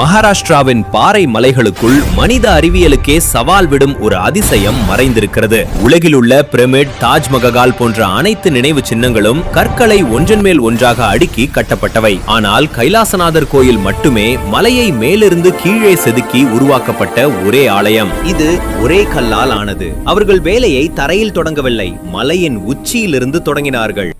மகாராஷ்டிராவின் பாறை மலைகளுக்குள் மனித அறிவியலுக்கே சவால் விடும் ஒரு அதிசயம் மறைந்திருக்கிறது. உலகிலுள்ள பிரமிட் தாஜ்மஹால் போன்ற அனைத்து நினைவு சின்னங்களும் கற்களை ஒன்றன் மேல் ஒன்றாக அடுக்கி கட்டப்பட்டவை. ஆனால் கைலாசநாதர் கோயில் மட்டுமே மலையை மேலிருந்து கீழே செதுக்கி உருவாக்கப்பட்ட ஒரே ஆலயம். இது ஒரே கல்லால் ஆனது. அவர்கள் வேலையை தரையில் தொடங்கவில்லை. மலையின் உச்சியிலிருந்து தொடங்கினார்கள்.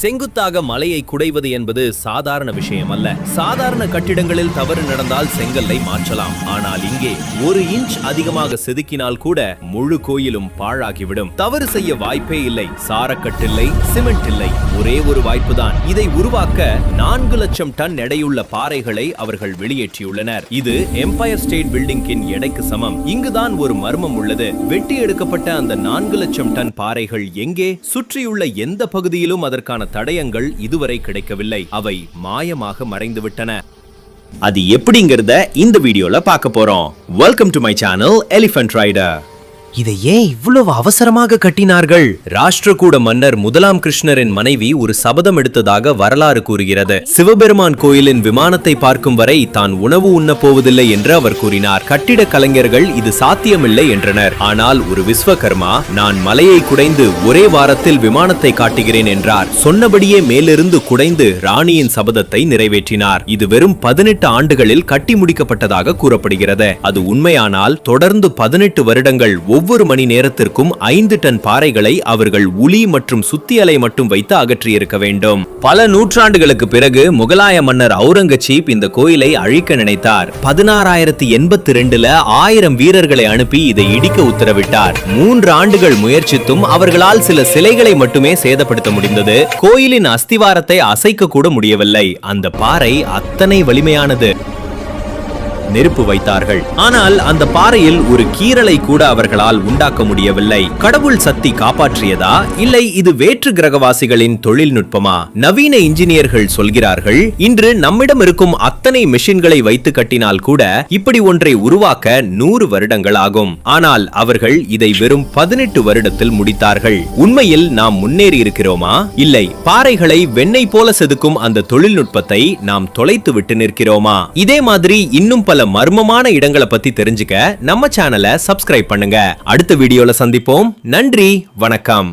செங்குத்தாக மலையை குடைவது என்பது சாதாரண விஷயம் அல்ல சாதாரண கட்டிடங்களில் தவறு நடந்தால் செங்கல்லை மாற்றலாம். ஆனால் இங்கே ஒரு இன்ச் அதிகமாக செதுக்கினால் கூட முழு கோயிலும் பாழாகிவிடும். தவறு செய்ய வாய்ப்பே இல்லை. சாரக்கட்டில்லை சிமெண்ட் இல்லை ஒரே ஒரு வாய்ப்புதான். இதை உருவாக்க நான்கு லட்சம் டன் எடையுள்ள பாறைகளை அவர்கள் வெளியேற்றியுள்ளனர். இது எம்பயர் ஸ்டேட் பில்டிங்கின் எடைக்கு சமம். இங்குதான் ஒரு மர்மம் உள்ளது. வெட்டி எடுக்கப்பட்ட அந்த நான்கு லட்சம் டன் பாறைகள் எங்கே? சுற்றியுள்ள எந்த பகுதியிலும் அதற்கான தடயங்கள் இதுவரை கிடைக்கவில்லை. அவை மாயமாக மறைந்துவிட்டன. அது எப்படிங்கிறத இந்த வீடியோல பார்க்க போறோம். Welcome to my channel elephant rider இதை ஏன் இவ்வளவு அவசரமாக கட்டினார்கள்? ராஷ்டிரகூட மன்னர் முதலாம் கிருஷ்ணரின் மனைவி ஒரு சபதம் எடுத்ததாக வரலாறு கூறுகிறது. சிவபெருமான் கோயிலின் விமானத்தை பார்க்கும் வரை தான் உணவு உண்ண போவதில்லை என்று அவர் கூறினார். கட்டிட கலைஞர்கள் இது சாத்தியமில்லை என்றனர். ஆனால் ஒரு விஸ்வகர்மா நான் மலையை குடைந்து ஒரே வாரத்தில் விமானத்தை காட்டுகிறேன் என்றார். சொன்னபடியே மேலிருந்து குடைந்து ராணியின் சபதத்தை நிறைவேற்றினார். இது வெறும் பதினெட்டு ஆண்டுகளில் கட்டி முடிக்கப்பட்டதாக கூறப்படுகிறது. அது உண்மையானால் தொடர்ந்து பதினெட்டு வருடங்கள் ஒவ்வொரு மணி நேரத்திற்கும் ஐந்து டன் பாறைகளை அவர்கள் உளி மற்றும் சுத்தி அலை மட்டும் வைத்து அகற்றியிருக்க வேண்டும். பல நூற்றாண்டுகளுக்கு பிறகு முகலாய மன்னர் அவுரங்கசீப் இந்த கோயிலை அழிக்க நினைத்தார். பதினாறாயிரத்தி எண்பத்தி ரெண்டுல ஆயிரம் வீரர்களை அனுப்பி இதை இடிக்க உத்தரவிட்டார். மூன்று ஆண்டுகள் முயற்சித்தும் அவர்களால் சில சிலைகளை மட்டுமே சேதப்படுத்த முடிந்தது. கோயிலின் அஸ்திவாரத்தை அசைக்க கூட முடியவில்லை. அந்த பாறை அத்தனை வலிமையானது. நெருப்பு வைத்தார்கள். ஆனால் அந்த பாறையில் ஒரு கீறலை கூட அவர்களால் உண்டாக்க முடியவில்லை. கடவுள் சக்தி காப்பாற்றியதா? இல்லை இது வேற்று கிரகவாசிகளின் தொழில்நுட்பமா? நவீன இன்ஜினியர்கள் சொல்கிறார்கள் இன்று நம்மிடம் இருக்கும் அத்தனை மிஷின்களை வைத்து கட்டினால் கூட இப்படி ஒன்றை உருவாக்க நூறு வருடங்கள் ஆகும் ஆனால் அவர்கள் இதை வெறும் பதினெட்டு வருடத்தில் முடித்தார்கள். உண்மையில் நாம் முன்னேறி இருக்கிறோமா? இல்லை பாறைகளை வெண்ணெய் போல செதுக்கும் அந்த தொழில்நுட்பத்தை நாம் தொலைத்து விட்டு நிற்கிறோமா? இதே மாதிரி இன்னும் பல மர்மமான இடங்களை பத்தி தெரிஞ்சுக்க நம்ம சேனலை சப்ஸ்கிரைப் பண்ணுங்க. அடுத்த வீடியோல சந்திப்போம். நன்றி வணக்கம்.